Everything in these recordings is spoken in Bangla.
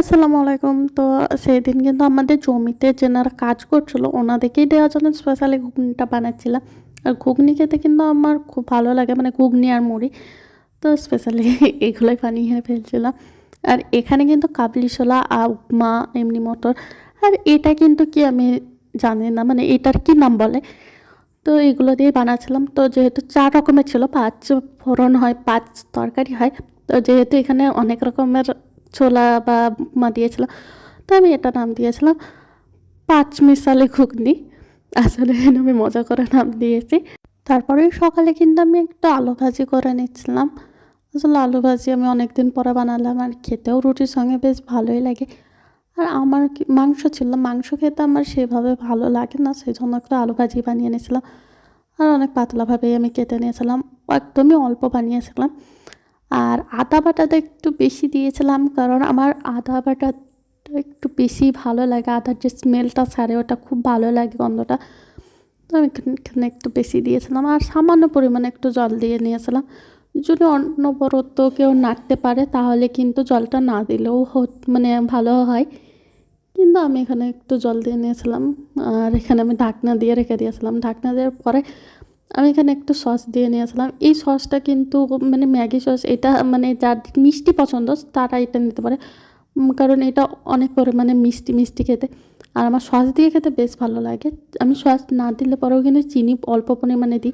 আসসালামু আলাইকুম। তো সেদিন কিন্তু আমাদের জমিতে যেনারা কাজ করছিল, ওনাদেরকেই দেওয়ার জন্য স্পেশালি ঘুগনিটা বানাচ্ছিলাম। আর ঘুগনি খেতে কিন্তু আমার খুব ভালো লাগে মানে ঘুগনি আর মুড়ি। তো স্পেশালি এগুলোই বানিয়ে ফেলছিলাম। আর এখানে কিন্তু কাবলি ছোলা উপমা, এমনি মটর। আর এটা কিন্তু কি আমি জানি না মানে এটার কি নাম বলে? তো এগুলো দিয়ে বানাচ্ছিলাম। তো যেহেতু চার রকমের ছিল, পাঁচ ফোড়ন হয়, পাঁচ তরকারি হয়, তো যেহেতু এখানে অনেক রকমের ছোলা বা উপমা দিয়েছিল, তো আমি এটা নাম দিয়েছিলাম পাঁচ মিশালি ঘুগনি। আসলে আমি মজা করে নাম দিয়েছি। তারপরে সকালে কিন্তু আমি একটু আলু ভাজি করে নিচ্ছিলাম। আসলে আলু ভাজি আমি অনেক দিন পরে বানালাম আর খেতেও রুটির সঙ্গে বেশ ভালোই লাগে। আর আমার মাংস ছিল, মাংস খেতে আমার সেভাবে ভালো লাগে না সেই জন্য একটু আলু ভাজি বানিয়ে নিয়েছিলাম। আর অনেক পাতলাভাবেই আমি কেটে নিয়েছিলাম, একদমই অল্প বানিয়েছিলাম। আর আদা বাটাটা একটু বেশি দিয়েছিলাম কারণ আমার আদা বাটাটা একটু বেশি ভালো লাগে। আদার যে স্মেলটা ছাড়ে, ওটা খুব ভালো লাগে গন্ধটা। তো আমি এখানে একটু বেশি দিয়েছিলাম আর সামান্য পরিমাণে একটু জল দিয়ে নিয়েছিলাম। যদি অনবরত কেউ নাড়তে পারে, তাহলে কিন্তু জলটা না দিলেও মানে ভালো হয়। কিন্তু আমি এখানে একটু জল দিয়ে নিয়েছিলাম। আর এখানে আমি ঢাকনা দিয়ে রেখে দিয়েছিলাম। ঢাকনা দেওয়ার পরে আমি এখানে একটু সস দিয়ে নিয়েছিলাম। এই সসটা কিন্তু মানে ম্যাগি সস এটা মানে যার মিষ্টি পছন্দ, তারা এটা নিতে পারে। কারণ এটা অনেক পরিমাণে মিষ্টি মিষ্টি খেতে। আর আমার সস দিয়ে খেতে বেশ ভালো লাগে। আমি সস না দিলে পরেও কিন্তু চিনি অল্প পরিমাণে দিই।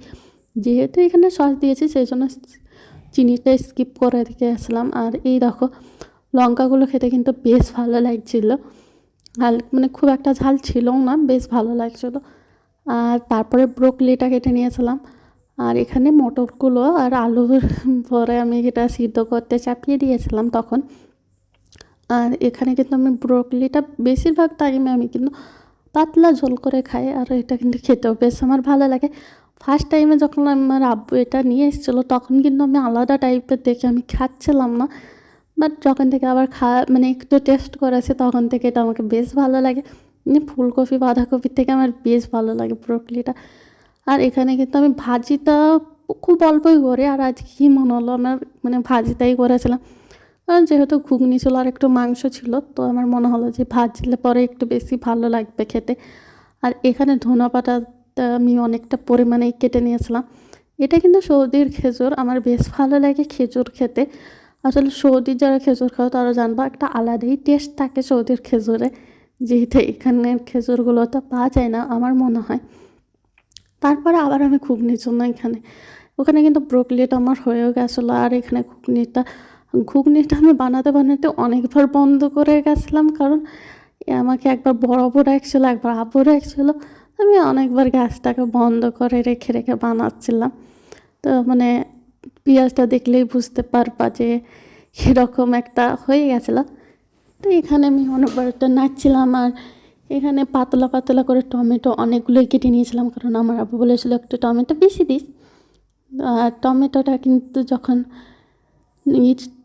যেহেতু এখানে সস দিয়েছি, সেই জন্য চিনিটা স্কিপ করে রেখে আসলাম আর এই দেখো, লঙ্কাগুলো খেতে কিন্তু বেশ ভালো লাগছিল। ঝাল মানে খুব একটা ঝাল ছিলও না, বেশ ভালো লাগছিল। আর তারপরে ব্রোকলিটা কেটে নিয়েছিলাম। আর এখানে মটরগুলো আর আলুর পরে আমি এটা সিদ্ধ করতে চাপিয়ে দিয়েছিলাম তখন। আর এখানে কিন্তু আমি ব্রোকলিটা বেশিরভাগ টাইমে আমি কিন্তু পাতলা ঝোল করে খাই আর এটা কিন্তু খেতেও বেশ আমার ভালো লাগে। ফার্স্ট টাইমে যখন আমার আব্বু এটা নিয়ে এসেছিল তখন কিন্তু আমি আলাদা টাইপের দেখে আমি খাচ্ছিলাম না। বাট যখন থেকে আবার খা মানে একটু টেস্ট করেছে তখন থেকে এটা আমাকে বেশ ভালো লাগে। ফুলকপি বাঁধাকপির থেকে আমার বেশ ভালো লাগে ব্রোকলিটা আর এখানে কিন্তু আমি ভাজিটা খুব অল্পই করে, আর আজকে কী মনে হলো আমার মানে ভাজিটাই করেছিলাম। কারণ যেহেতু ঘুগনি ছিল আর একটু মাংস ছিল, তো আমার মনে হলো যে ভাজলে পরে একটু বেশি ভালো লাগবে খেতে। আর এখানে ধনা পাতাটা আমি অনেকটা পরিমাণেই কেটে নিয়েছিলাম। এটা কিন্তু সৌদির খেজুর, আমার বেশ ভালো লাগে খেজুর খেতে। আসলে সৌদির যারা খেজুর খাও তারা জানবা একটা আলাদাই টেস্ট থাকে সৌদির খেজুরে। যেহেতু এখানের খেজুরগুলো তো পাওয়া যায় না, আমার মনে হয়। তারপরে আবার আমি ঘুগনির জন্য এখানে, ওখানে কিন্তু ব্রোকলিটা আমার হয়েও গেছিল, আর এখানে ঘুগনিটা ঘুগনিটা আমি বানাতে বানাতে অনেকবার বন্ধ করে গেছিলাম, কারণ আমাকে একবার বড় বড় একছিলো একবার আবর একছিলো আমি অনেকবার গ্যাসটাকে বন্ধ করে রেখে রেখে বানাচ্ছিলাম। তো মানে পেঁয়াজটা দেখলেই বুঝতে পারবা যে কীরকম একটা হয়ে গেছিল। তো এখানে আমি অনেকবার একটা নাচছিলাম আর এখানে পাতলা পাতলা করে টমেটো অনেকগুলোই কেটে নিয়েছিলাম কারণ আমার আবু বলেছিল একটু টমেটো বেশি দিস। আর টমেটোটা কিন্তু যখন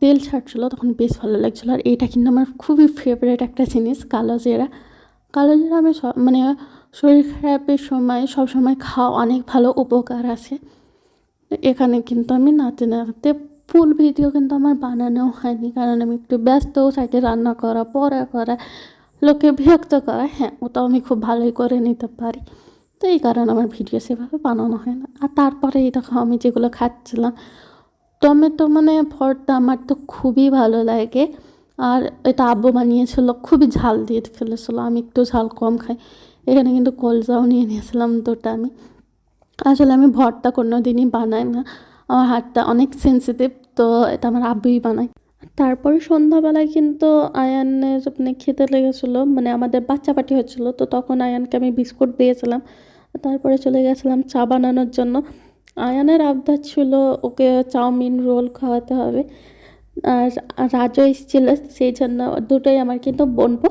তেল ছাড়ছিলো তখন বেশ ভালো লাগছিল আর এটা কিন্তু আমার খুবই ফেভারেট একটা জিনিস, কালো জিরা। কালো জিরা আমি সব মানে শরীর খারাপের সময় সব সময় খাওয়া অনেক ভালো উপকার আছে। এখানে কিন্তু আমি নাচতে নাচতে ফুল ভিডিও কিন্তু আমার বানানো হয়নি, কারণ আমি একটু ব্যস্ত, সাইডে রান্না করা পড়া করা, লোকে বিরক্ত করা হ্যাঁ ওটাও আমি খুব ভালোই করে নিতে পারি। তো এই কারণে আমার ভিডিও সেভাবে বানানো হয় না। আর তারপরে এই দেখো, আমি যেগুলো খাচ্ছিলাম, টমেটো মানে ভর্তা আমার তো খুবই ভালো লাগে। আর এটা আব্বু বানিয়েছিল, খুবই ঝাল দিয়ে ফেলেছিলো, আমি একটু ঝাল কম খাই। এখানে কিন্তু কলজাও নিয়ে নিয়েছিলাম দুটো আমি। আসলে আমি ভর্তা কোনো দিনই বানাই না। আমার হাতটা অনেক সেন্সিটিভ তো এটা আমার আব্বুই বানায়। তারপরে সন্ধ্যাবেলায় কিন্তু আয়ানের মানে খেতে লেগেছিলো মানে আমাদের বাচ্চা পাটি হচ্ছিল, তো তখন আয়ানকে আমি বিস্কুট দিয়েছিলাম। তারপরে চলে গেছিলাম চা বানানোর জন্য। আয়ানের আবদার ছিল ওকে চাউমিন রোল খাওয়াতে হবে। আর রাজও এসেছিল, সেই জন্য দুটোই আমার কিন্তু বনবো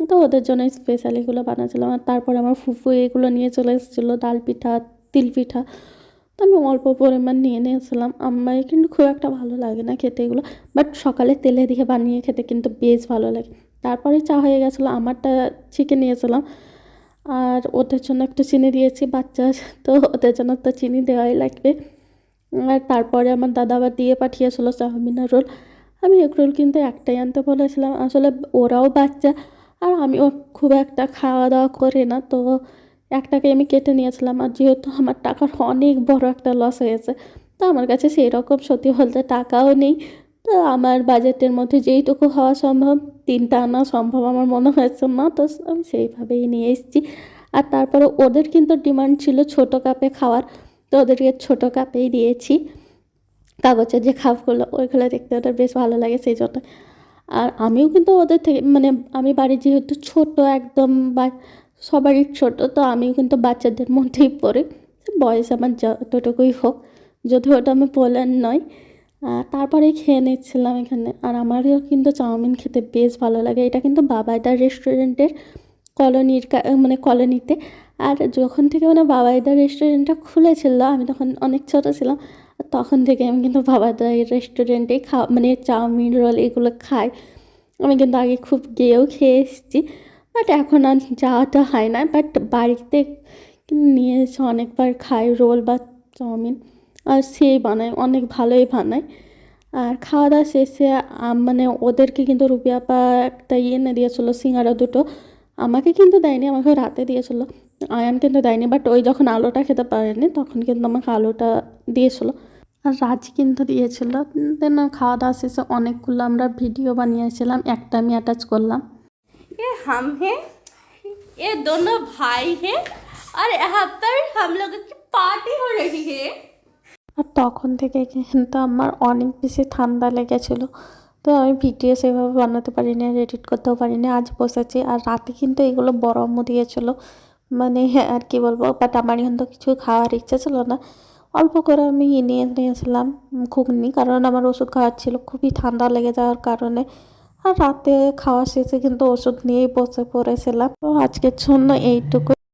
তো ওদের জন্য স্পেশালিগুলো বানাচ্ছিলাম আর তারপর আমার ফুফু এগুলো নিয়ে চলে এসেছিল, ডাল পিঠা, তিল পিঠা। তো আমি অল্প পরিমাণ নিয়ে নিয়েছিলাম। আমার কিন্তু খুব একটা ভালো লাগে না খেতে এগুলো। বাট সকালে তেলে দিয়ে বানিয়ে খেতে কিন্তু বেশ ভালো লাগে। তারপরে চা হয়ে গেছিল, আমারটা চিকেন নিয়েছিলাম। আর ওদের জন্য একটু চিনি দিয়েছি, বাচ্চা তো ওদের জন্য তো চিনি দেওয়াই লাগবে। আর তারপরে আমার দাদা আবার দিয়ে পাঠিয়েছিলো চাউমিন রোল। আমি এগরোল কিন্তু একটাই আনতে বলেছিলাম। আসলে ওরাও বাচ্চা, আর আমিও খুব একটা খাওয়া দাওয়া করি না, তো একটাকে আমি কেটে নিয়েছিলাম আর যেহেতু আমার টাকার অনেক বড় একটা লস হয়েছে, তো আমার কাছে সেই রকম সত্যি বলতে টাকাও নেই। তো আমার বাজেটের মধ্যে যেইটুকু হওয়া সম্ভব, তিনটা আনা সম্ভব আমার মনে হয়েছে। না তো আমি সেইভাবেই নিয়ে এসেছি। আর তারপরে ওদের কিন্তু ডিমান্ড ছিল ছোটো কাপে খাওয়ার, তো ওদেরকে ছোটো কাপেই দিয়েছি। কাগজের যে খাপগুলো ওইগুলো দেখতে ওদের বেশ ভালো লাগে সেই জন্য। আর আমিও কিন্তু ওদের থেকে মানে আমি বাড়ি যেহেতু ছোট একদম বা সবারই ছোট, তো আমিও কিন্তু বাচ্চাদের মধ্যেই পড়ি। বয়স আমার যতটুকুই হোক। যদি ওটা আমি বলার নয়। তারপরে খেয়ে নিচ্ছিলাম এখানে। আর আমারও কিন্তু চাউমিন খেতে বেশ ভালো লাগে। এটা কিন্তু বাবাইদার রেস্টুরেন্টের কলোনির মানে কলোনিতে। আর যখন থেকে মানে বাবাইদার রেস্টুরেন্টটা খুলেছিল, আমি তখন অনেক ছোটো ছিলাম। তখন থেকে আমি কিন্তু বাবাইদার রেস্টুরেন্টেই খা মানে চাউমিন রোল এগুলো খাই। আমি কিন্তু আগে খুব গিয়েও খেয়ে এসেছি। বাট এখন আর যাওয়াটা হয় না। বাট বাড়িতে নিয়ে এসে অনেকবার খাই, রোল বা চাউমিন। আর সেই বানায়, অনেক ভালোই বানায়। আর খাওয়া দাওয়া শেষে মানে ওদেরকে কিন্তু রুপিয়াপা একটা ইয়ে এনে দিয়েছিলো, সিঙ্গারা দুটো। আমাকে কিন্তু দেয়নি, আমাকে রাতে দিয়েছিলো। আয়ান কিন্তু দেয়নি বাট ওই যখন আলোটা খেতে পারেনি, তখন কিন্তু আমাকে আলোটা দিয়েছিলো। আর রাজ কিন্তু দিয়েছিল। দেন খাওয়া দাওয়া শেষে অনেকগুলো আমরা ভিডিও বানিয়েছিলাম, একটা আমি অ্যাটাচ করলাম। हम हैं ये दोनों भाई हैं और यहाँ पर हम लोगों की पार्टी हो रही है আর তখন থেকে কিন্তু আমার অনেক বেশি ঠান্ডা লেগেছিলো তো আমি ভিডিও সেভাবে বানাতে পারিনি আর এডিট করতেও পারিনি আজ বসেছি আর রাতে কিন্তু এগুলো বরমও দিয়েছিলো মানে আর কি বলবো বাট আমার কিন্তু কিছু খাওয়ার ইচ্ছা ছিল না অল্প করে আমি নিয়ে নিয়েছিলাম ঘুগনি কারণ আমার ওষুধ খাওয়ার ছিল খুবই ঠান্ডা লেগে যাওয়ার কারণে আর রাতে খাওয়া শেষে কিন্তু ওষুধ নিয়েই বসে পড়েছিলাম। তো আজকের জন্য এইটুকু